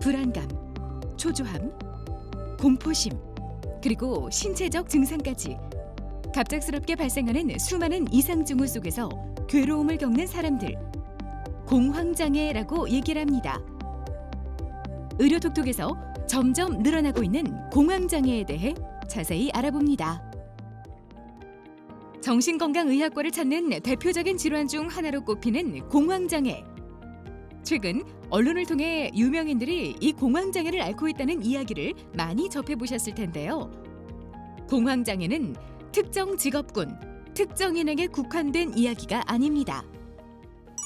불안감, 초조함, 공포심, 그리고 신체적 증상까지 갑작스럽게 발생하는 수많은 이상 징후 속에서 괴로움을 겪는 사람들 공황장애라고 얘기를 합니다. 의료 톡톡에서 점점 늘어나고 있는 공황장애에 대해 자세히 알아봅니다. 정신건강의학과를 찾는 대표적인 질환 중 하나로 꼽히는 공황장애. 최근 언론을 통해 유명인들이 이 공황장애를 앓고 있다는 이야기를 많이 접해 보셨을 텐데요. 공황장애는 특정 직업군, 특정인에게 국한된 이야기가 아닙니다.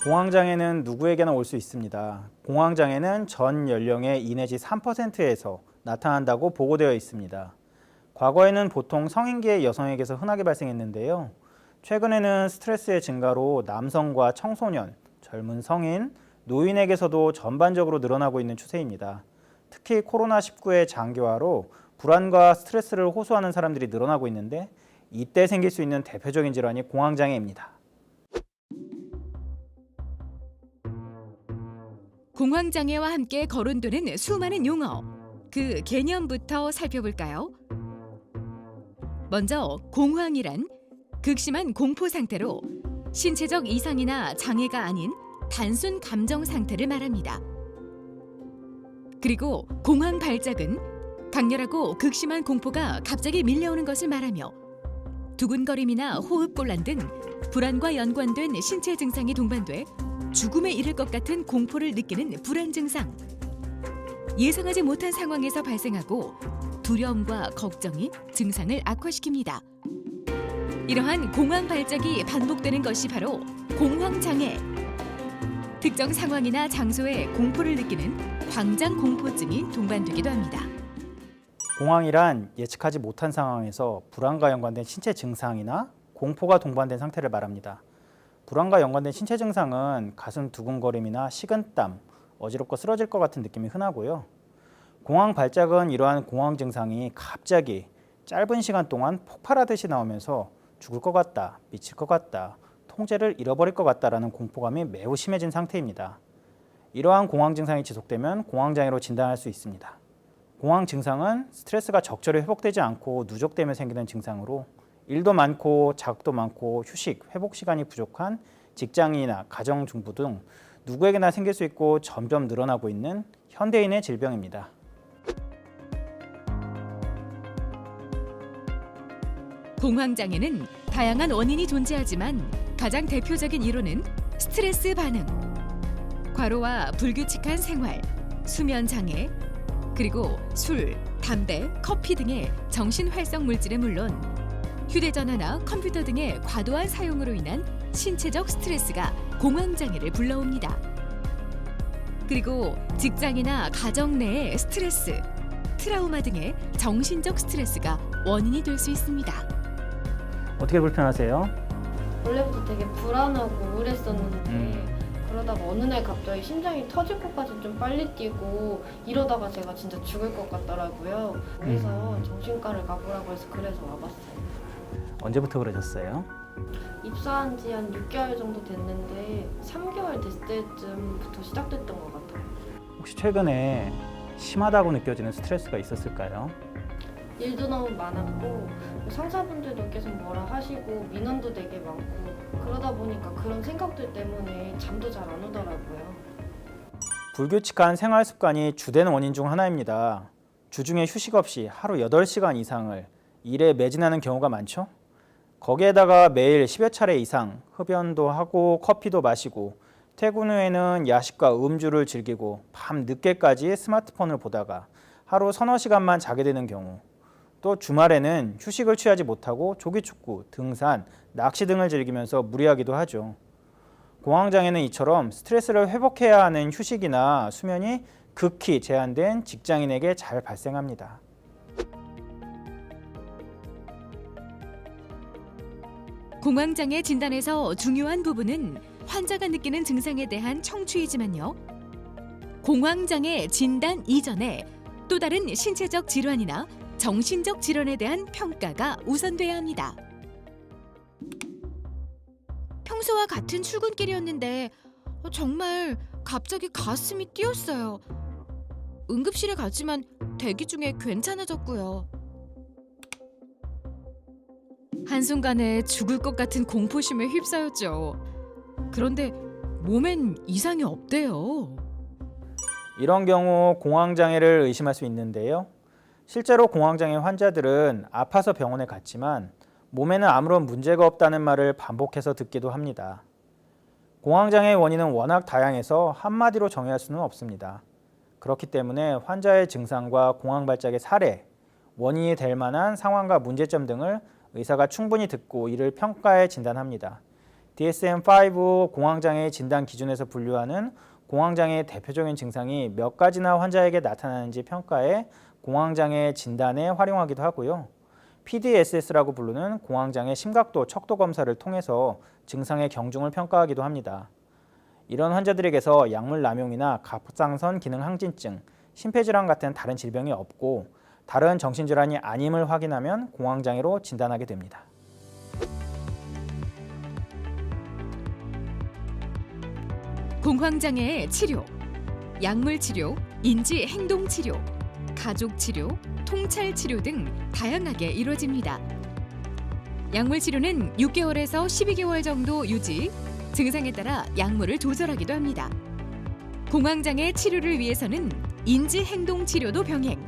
공황장애는 누구에게나 올 수 있습니다. 공황장애는 전 연령의 2 내지 3%에서 나타난다고 보고되어 있습니다. 과거에는 보통 성인기의 여성에게서 흔하게 발생했는데요. 최근에는 스트레스의 증가로 남성과 청소년, 젊은 성인, 노인에게서도 전반적으로 늘어나고 있는 추세입니다. 특히 코로나19의 장기화로 불안과 스트레스를 호소하는 사람들이 늘어나고 있는데 이때 생길 수 있는 대표적인 질환이 공황장애입니다. 공황장애와 함께 거론되는 수많은 용어. 그 개념부터 살펴볼까요? 먼저 공황이란 극심한 공포 상태로 신체적 이상이나 장애가 아닌 단순 감정 상태를 말합니다. 그리고 공황 발작은 강렬하고 극심한 공포가 갑자기 밀려오는 것을 말하며 두근거림이나 호흡곤란 등 불안과 연관된 신체 증상이 동반돼 죽음에 이를 것 같은 공포를 느끼는 불안 증상. 예상하지 못한 상황에서 발생하고 두려움과 걱정이 증상을 악화시킵니다. 이러한 공황 발작이 반복되는 것이 바로 공황 장애. 특정 상황이나 장소에 공포를 느끼는 광장 공포증이 동반되기도 합니다. 공황이란 예측하지 못한 상황에서 불안과 연관된 신체 증상이나 공포가 동반된 상태를 말합니다. 불안과 연관된 신체 증상은 가슴 두근거림이나 식은땀, 어지럽고 쓰러질 것 같은 느낌이 흔하고요. 공황 발작은 이러한 공황 증상이 갑자기 짧은 시간 동안 폭발하듯이 나오면서 죽을 것 같다, 미칠 것 같다, 통제를 잃어버릴 것 같다라는 공포감이 매우 심해진 상태입니다. 이러한 공황 증상이 지속되면 공황 장애로 진단할 수 있습니다. 공황 증상은 스트레스가 적절히 회복되지 않고 누적되며 생기는 증상으로 일도 많고 자극도 많고 휴식, 회복 시간이 부족한 직장인이나 가정 중부 등 누구에게나 생길 수 있고 점점 늘어나고 있는 현대인의 질병입니다. 공황장애는 다양한 원인이 존재하지만 가장 대표적인 이론은 스트레스 반응, 과로와 불규칙한 생활, 수면 장애, 그리고 술, 담배, 커피 등의 정신 활성 물질은 물론 휴대전화나 컴퓨터 등의 과도한 사용으로 인한 신체적 스트레스가 공황장애를 불러옵니다. 그리고 직장이나 가정 내의 스트레스, 트라우마 등의 정신적 스트레스가 원인이 될 수 있습니다. 어떻게 불편하세요? 원래부터 되게 불안하고 우울했었는데 음. 그러다가 어느 날 갑자기 심장이 터질 것까지 좀 빨리 뛰고 이러다가 제가 진짜 죽을 것 같더라고요. 그래서 음. 정신과를 가보라고 해서 그래서 와봤어요. 언제부터 그러셨어요? 입사한 지 한 6개월 정도 됐는데 3개월 됐을 때쯤부터 시작됐던 것 같아요. 혹시 최근에 심하다고 느껴지는 스트레스가 있었을까요? 일도 너무 많았고 상사분들도 계속 뭐라 하시고 민원도 되게 많고 그러다 보니까 그런 생각들 때문에 잠도 잘 안 오더라고요. 불규칙한 생활 습관이 주된 원인 중 하나입니다. 주중에 휴식 없이 하루 8시간 이상을 일에 매진하는 경우가 많죠? 거기에다가 매일 10여 차례 이상 흡연도 하고 커피도 마시고 퇴근 후에는 야식과 음주를 즐기고 밤 늦게까지 스마트폰을 보다가 하루 서너 시간만 자게 되는 경우 또 주말에는 휴식을 취하지 못하고 조기 축구, 등산, 낚시 등을 즐기면서 무리하기도 하죠. 공황장애는 이처럼 스트레스를 회복해야 하는 휴식이나 수면이 극히 제한된 직장인에게 잘 발생합니다. 공황장애 진단에서 중요한 부분은 환자가 느끼는 증상에 대한 청취이지만요. 공황장애 진단 이전에 또 다른 신체적 질환이나 정신적 질환에 대한 평가가 우선돼야 합니다. 평소와 같은 출근길이었는데 정말 갑자기 가슴이 뛰었어요. 응급실에 갔지만 대기 중에 괜찮아졌고요. 한순간에 죽을 것 같은 공포심에 휩싸였죠. 그런데 몸엔 이상이 없대요. 이런 경우 공황장애를 의심할 수 있는데요. 실제로 공황장애 환자들은 아파서 병원에 갔지만 몸에는 아무런 문제가 없다는 말을 반복해서 듣기도 합니다. 공황장애의 원인은 워낙 다양해서 한마디로 정의할 수는 없습니다. 그렇기 때문에 환자의 증상과 공황 발작의 사례, 원인이 될 만한 상황과 문제점 등을 의사가 충분히 듣고 이를 평가해 진단합니다. DSM-5 공황장애 진단 기준에서 분류하는 공황장애의 대표적인 증상이 몇 가지나 환자에게 나타나는지 평가해 공황장애 진단에 활용하기도 하고요. PDSS라고 부르는 공황장애 심각도 척도 검사를 통해서 증상의 경중을 평가하기도 합니다. 이런 환자들에게서 약물 남용이나 갑상선 기능 항진증, 심폐질환 같은 다른 질병이 없고 다른 정신질환이 아님을 확인하면 공황장애로 진단하게 됩니다. 공황장애의 치료, 약물 치료, 인지 행동 치료, 가족 치료, 통찰 치료 등 다양하게 이루어집니다. 약물 치료는 6개월에서 12개월 정도 유지, 증상에 따라 약물을 조절하기도 합니다. 공황장애 치료를 위해서는 인지 행동 치료도 병행.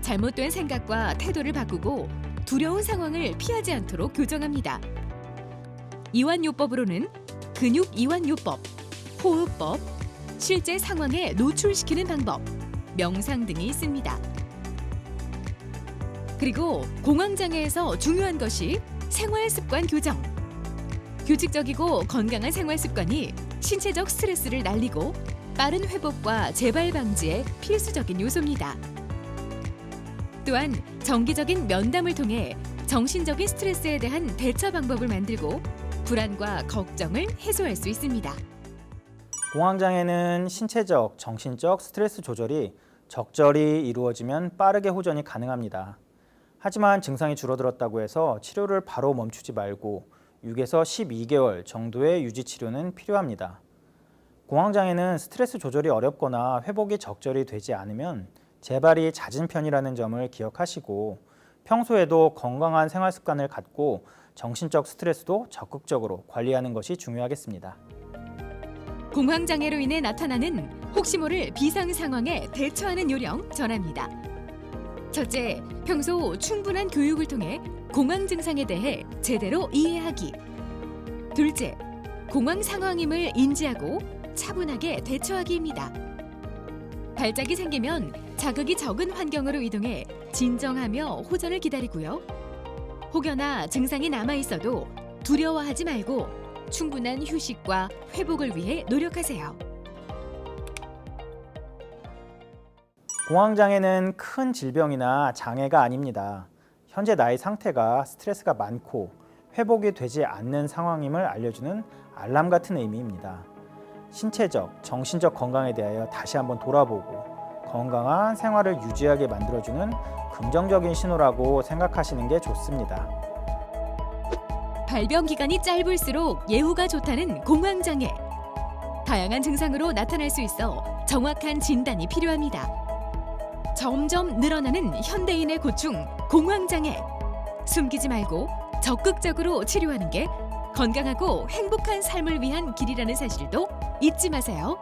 잘못된 생각과 태도를 바꾸고 두려운 상황을 피하지 않도록 교정합니다. 이완요법으로는 근육 이완요법, 호흡법, 실제 상황에 노출시키는 방법, 명상 등이 있습니다. 그리고 공황장애에서 중요한 것이 생활 습관 교정. 규칙적이고 건강한 생활 습관이 신체적 스트레스를 날리고 빠른 회복과 재발 방지에 필수적인 요소입니다. 또한 정기적인 면담을 통해 정신적인 스트레스에 대한 대처 방법을 만들고 불안과 걱정을 해소할 수 있습니다. 공황장애는 신체적, 정신적 스트레스 조절이 적절히 이루어지면 빠르게 호전이 가능합니다. 하지만 증상이 줄어들었다고 해서 치료를 바로 멈추지 말고 6에서 12개월 정도의 유지 치료는 필요합니다. 공황장애는 스트레스 조절이 어렵거나 회복이 적절히 되지 않으면 재발이 잦은 편이라는 점을 기억하시고 평소에도 건강한 생활 습관을 갖고 정신적 스트레스도 적극적으로 관리하는 것이 중요하겠습니다. 공황장애로 인해 나타나는 혹시 모를 비상 상황에 대처하는 요령 전합니다. 첫째, 평소 충분한 교육을 통해 공황 증상에 대해 제대로 이해하기. 둘째, 공황 상황임을 인지하고 차분하게 대처하기입니다. 발작이 생기면 자극이 적은 환경으로 이동해 진정하며 호전을 기다리고요. 혹여나 증상이 남아 있어도 두려워하지 말고 충분한 휴식과 회복을 위해 노력하세요. 공황장애는 큰 질병이나 장애가 아닙니다. 현재 나의 상태가 스트레스가 많고 회복이 되지 않는 상황임을 알려주는 알람 같은 의미입니다. 신체적, 정신적 건강에 대하여 다시 한번 돌아보고 건강한 생활을 유지하게 만들어주는 긍정적인 신호라고 생각하시는 게 좋습니다. 발병 기간이 짧을수록 예후가 좋다는 공황장애. 다양한 증상으로 나타날 수 있어 정확한 진단이 필요합니다. 점점 늘어나는 현대인의 고충, 공황장애. 숨기지 말고 적극적으로 치료하는 게 건강하고 행복한 삶을 위한 길이라는 사실도 잊지 마세요.